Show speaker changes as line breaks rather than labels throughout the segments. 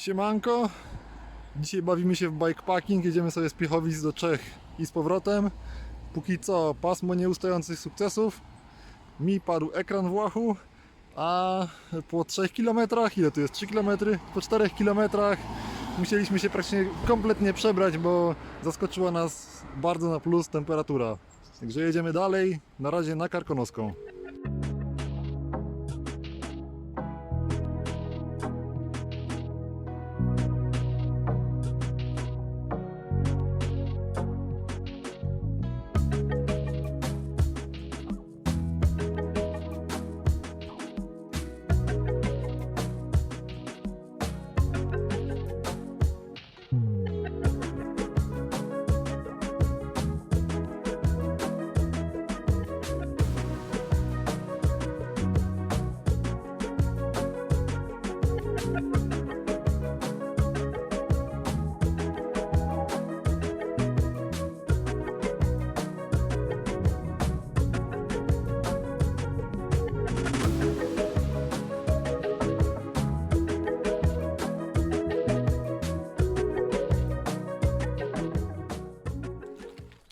Siemanko. Dzisiaj bawimy się w bikepacking. Jedziemy sobie z Piechowic do Czech i z powrotem. Póki co pasmo nieustających sukcesów. Mi padł ekran w łachu, a po 3 km, ile tu jest? 3 km? Po 4 km musieliśmy się praktycznie kompletnie przebrać, bo zaskoczyła nas bardzo na plus temperatura. Także jedziemy dalej, na razie na Karkonoską.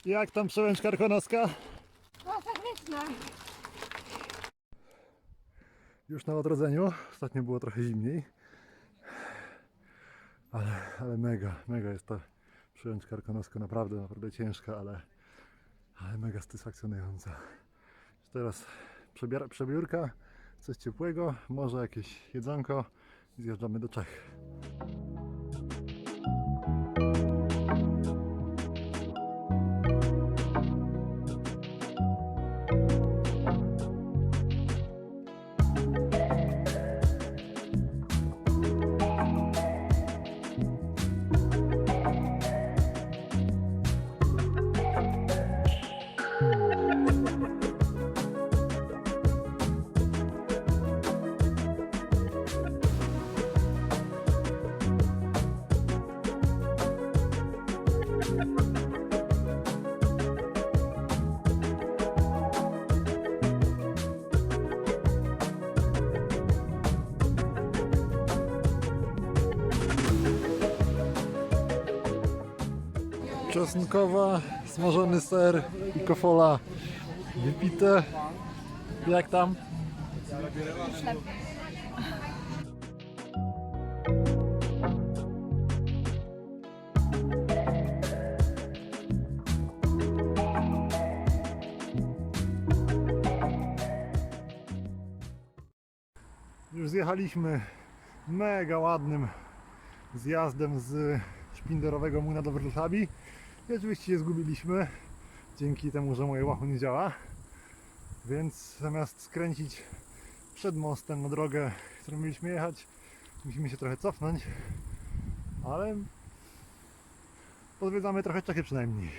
Jak tam przełęcz Karkonoska?
Masakryczna.
Już na odrodzeniu. Ostatnio było trochę zimniej. Ale, ale mega, mega jest ta przełęcz Karkonoska. Naprawdę, naprawdę ciężka, ale, ale mega satysfakcjonująca. Teraz przebiera, przebiórka, coś ciepłego, może jakieś jedzonko i zjeżdżamy do Czech. Czosnkowa, smażony ser i kofola wypite. Jak tam? Już zjechaliśmy mega ładnym zjazdem z szpinderowego młyna do Wrocławi. I oczywiście się zgubiliśmy dzięki temu, że moje łachu nie działa. Więc zamiast skręcić przed mostem na drogę, którą mieliśmy jechać, musimy się trochę cofnąć. Ale podwiedzamy trochę Czechy przynajmniej.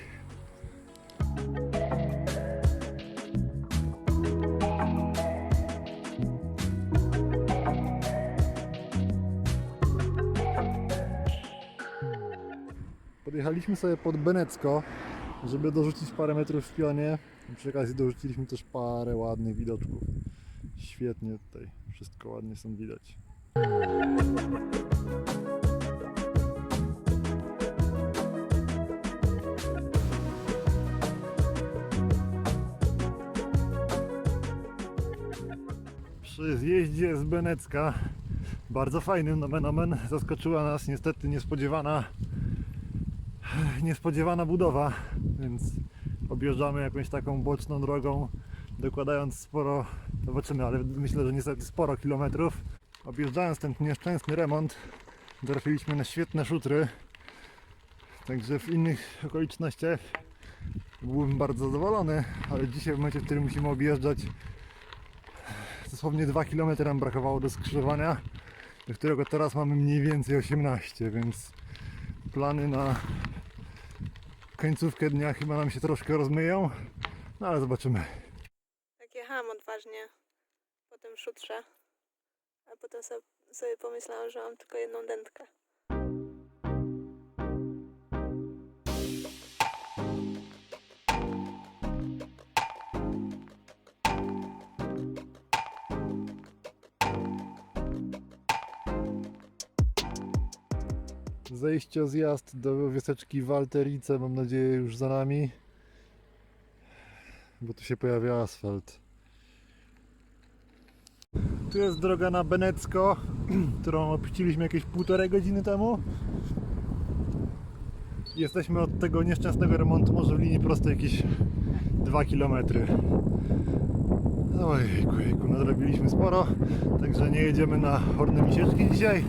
Podjechaliśmy sobie pod Benecko, żeby dorzucić parę metrów w pionie. Przy okazji dorzuciliśmy też parę ładnych widoczków. Świetnie tutaj, wszystko ładnie są widać. Przy zjeździe z Benecka, bardzo fajnym nomen omen, zaskoczyła nas niestety niespodziewana niespodziewana budowa, więc objeżdżamy jakąś taką boczną drogą, dokładając sporo, zobaczymy, ale myślę, że niestety sporo kilometrów. Objeżdżając ten nieszczęsny remont, trafiliśmy na świetne szutry, także w innych okolicznościach byłbym bardzo zadowolony, ale dzisiaj w momencie, w którym musimy objeżdżać dosłownie 2 km nam brakowało do skrzyżowania, do którego teraz mamy mniej więcej 18, więc plany na końcówkę dnia chyba nam się troszkę rozmyją, no ale zobaczymy.
Tak jechałam odważnie po tym szutrze, a potem sobie, pomyślałam, że mam tylko jedną dętkę.
Zejście, zjazd do wioseczki Walterice, mam nadzieję już za nami. Bo tu się pojawia asfalt. Tu jest droga na Benecko, którą opuściliśmy jakieś półtorej godziny temu. Jesteśmy od tego nieszczęsnego remontu może w linii prostej jakieś 2 km. Ojejku, jejku, nadrobiliśmy sporo, także nie jedziemy na Horne Misieczki dzisiaj.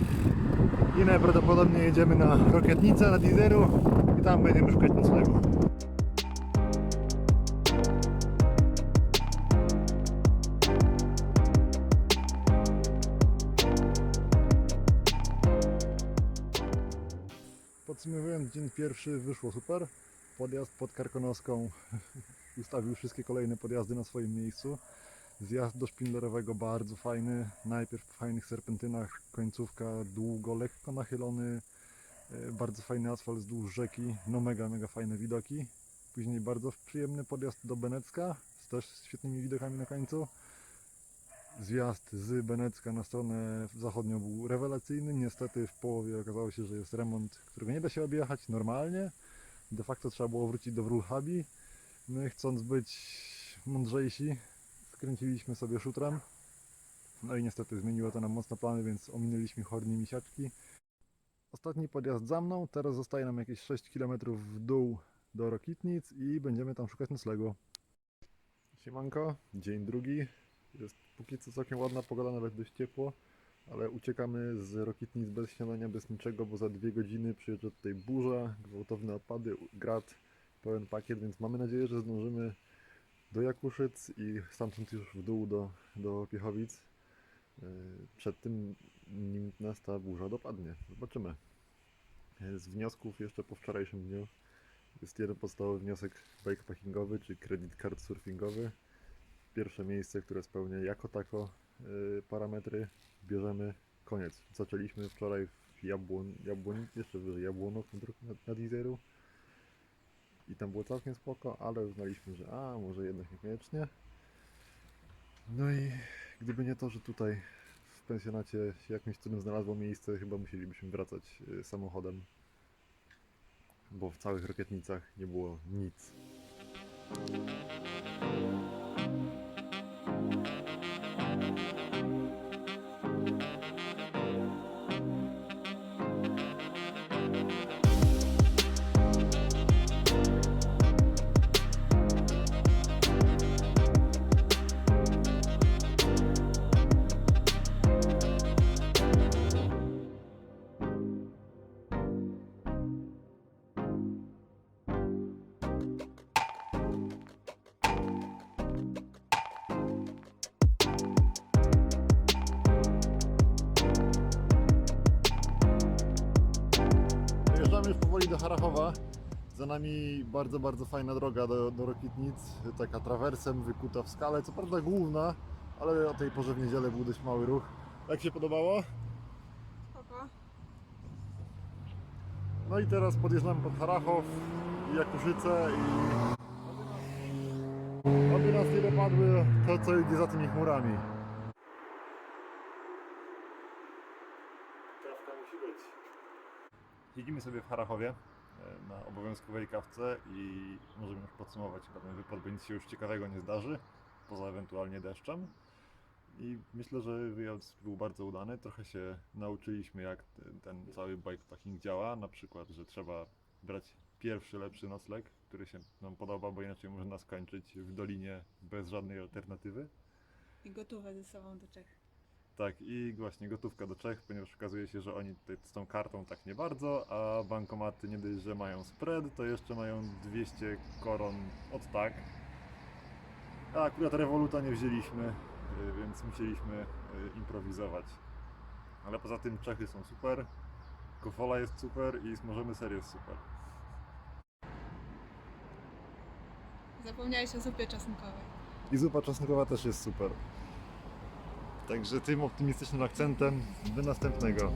I najprawdopodobniej jedziemy na Rokietnicę, na Dizeru i tam będziemy szukać noclegu. Podsumowując dzień pierwszy, wyszło super. Podjazd pod Karkonoską ustawił wszystkie kolejne podjazdy na swoim miejscu. Zjazd do Szpindlerowego bardzo fajny. Najpierw w fajnych serpentynach, końcówka długo, lekko nachylony. e, Bardzo fajny asfalt wzdłuż rzeki. No mega, mega fajne widoki. Później bardzo przyjemny podjazd do Benecka z też świetnymi widokami na końcu. Zjazd z Benecka na stronę zachodnią był rewelacyjny. Niestety w połowie okazało się, że jest remont, którego nie da się objechać normalnie. De facto trzeba było wrócić do Wrulhabi. My chcąc być mądrzejsi, skręciliśmy sobie szutrem. No i niestety zmieniło to nam mocno plany, więc ominęliśmy Horni Misiaczki. Ostatni podjazd za mną, teraz zostaje nam jakieś 6 km w dół do Rokitnic i będziemy tam szukać noclegu. Siemanko, dzień drugi. Jest póki co całkiem ładna pogoda, nawet dość ciepło, ale uciekamy z Rokitnic bez śniadania, bez niczego, bo za dwie godziny przyjeżdża tutaj burza, gwałtowne opady, grad, pełen pakiet, więc mamy nadzieję, że zdążymy do Jakuszyc i stamtąd już w dół do, do Piechowic. Yy, Przed tym, nim nas ta burza dopadnie. Zobaczymy. Yy, Z wniosków jeszcze po wczorajszym dniu jest jeden podstawowy wniosek bikepackingowy, czy credit card surfingowy. Pierwsze miejsce, które spełnia jako tako yy, parametry, bierzemy. Koniec. Zaczęliśmy wczoraj w Jabłon, Jabłon jeszcze wyżej Jabłonów na, na, na i tam było całkiem spoko, ale uznaliśmy, że a, może jednak niekoniecznie. No i gdyby nie to, że tutaj w pensjonacie się jakimś cudem znalazło miejsce, chyba musielibyśmy wracać y, samochodem, bo w całych Rokietnicach nie było nic. Już powoli do Harachowa. Za nami bardzo, bardzo fajna droga do, do Rokitnic, taka trawersem wykuta w skale, co prawda główna, ale o tej porze w niedzielę był dość mały ruch. Jak się podobało?
Spoko.
No i teraz podjeżdżamy pod Harachow i Jakuszyce i oby nas nie dopadły to, co idzie za tymi chmurami. Siedzimy sobie w Harachowie e, na obowiązkowej kawce i możemy już podsumować chyba ten wypad, bo nic się już ciekawego nie zdarzy, poza ewentualnie deszczem. I myślę, że wyjazd był bardzo udany. Trochę się nauczyliśmy, jak ten, cały bikepacking działa. Na przykład, że trzeba brać pierwszy lepszy nocleg, który się nam podoba, bo inaczej może nas kończyć w dolinie bez żadnej alternatywy.
I gotówę ze sobą do Czech.
Tak, i właśnie gotówka do Czech, ponieważ okazuje się, że oni tutaj z tą kartą tak nie bardzo, a bankomaty nie dość, że mają spread, to jeszcze mają 200 koron od tak. A akurat Revoluta nie wzięliśmy, y, więc musieliśmy y, improwizować. Ale poza tym Czechy są super, Kofola jest super i Smażony Ser jest super.
Zapomniałeś o zupie czosnkowej.
I zupa czosnkowa też jest super. Także tym optymistycznym akcentem do następnego.